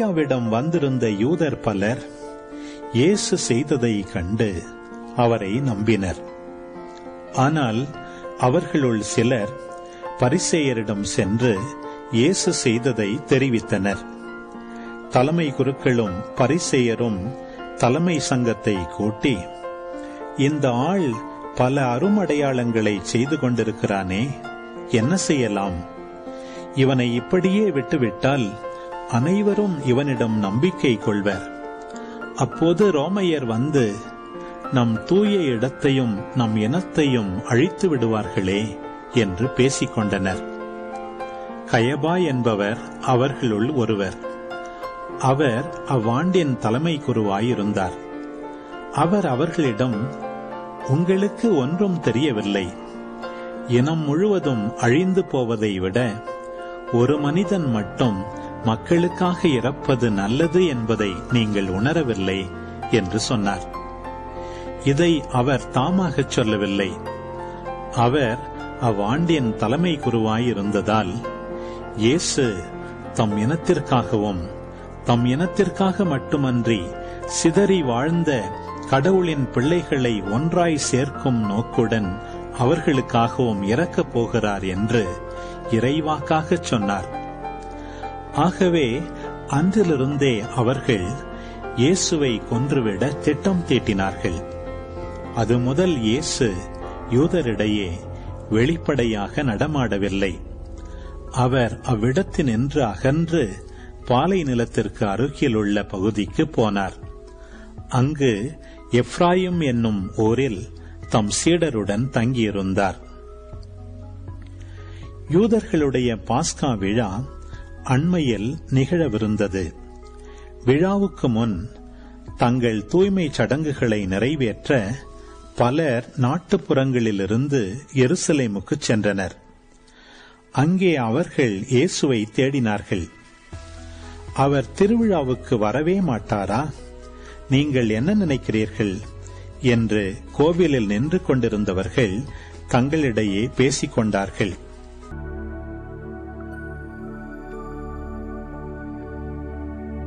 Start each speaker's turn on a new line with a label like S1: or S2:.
S1: மரியாவிடம் வந்திருந்த யூதர் பலர் இயேசு செய்ததை கண்டு அவரை நம்பினர். ஆனால் அவர்களுள் சிலர் பரிசேயரிடம் சென்று இயேசு செய்ததை தெரிவித்தனர். தலைமை குருக்களும் பரிசேயரும் தலைமை சங்கத்தை கூட்டி இந்த ஆள் பல அருமடையாளங்களை செய்து கொண்டிருக்கிறானே என்ன செய்யலாம்? இவனை இப்படியே விட்டுவிட்டால் அனைவரும் இவனிடம் நம்பிக்கை கொள்வர். அப்போது ரோமையர் வந்து நம் தூய இடத்தையும் நம் இனத்தையும் அழித்து விடுவார்களே என்று பேசிக்கொண்டனர் கயபா என்பவர் அவர்களுள் ஒருவர். அவர் அவ்வாண்டின் தலைமை குருவாயிருந்தார். அவர் அவர்களிடம் உங்களுக்கு ஒன்றும் தெரியவில்லை. இனம் முழுவதும் அழிந்து போவதை விட ஒரு மனிதன் மட்டும் மக்களுக்காக இறப்பது நல்லது என்பதை நீங்கள் உணரவில்லை என்று சொன்னார். இதை அவர் தாமாகச் சொல்லவில்லை. அவர் அவ்வாண்டின் தலைமை குருவாயிருந்ததால் இயேசு தம் இனத்திற்காகவும் தம் இனத்திற்காக மட்டுமன்றி சிதறி வாழ்ந்த கடவுளின் பிள்ளைகளை ஒன்றாய் சேர்க்கும் நோக்குடன் அவர்களுக்காகவும் இறக்கப் போகிறார் என்று இறைவாக்காகச் சொன்னார். ஆகவே அன்றிலிருந்தே அவர்கள் இயேசுவை கொன்றுவிட திட்டம் தீட்டினார்கள். அது முதல் இயேசு யூதரிடையே வெளிப்படையாக நடமாடவில்லை. அவர் அவ்விடத்தினின்று அகன்று பாலை நிலத்திற்கு அருகிலுள்ள பகுதிக்கு போனார். அங்கு எப்ராயிம் என்னும் ஊரில் தம் சீடருடன் தங்கியிருந்தார். யூதர்களுடைய பாஸ்கா விழா அண்மையில் நிகழவிருந்தது. விழாவுக்கு முன் தங்கள் தூய்மை சடங்குகளை நிறைவேற்ற பலர் நாட்டுப்புறங்களிலிருந்து எருசலேமுக்கு சென்றனர். அங்கே அவர்கள் இயேசுவை தேடினார்கள். அவர் திருவிழாவுக்கு வரவே மாட்டாரா? நீங்கள் என்ன நினைக்கிறீர்கள்? என்று கோவிலில் நின்று கொண்டிருந்தவர்கள் தங்களிடையே பேசிக் கொண்டார்கள்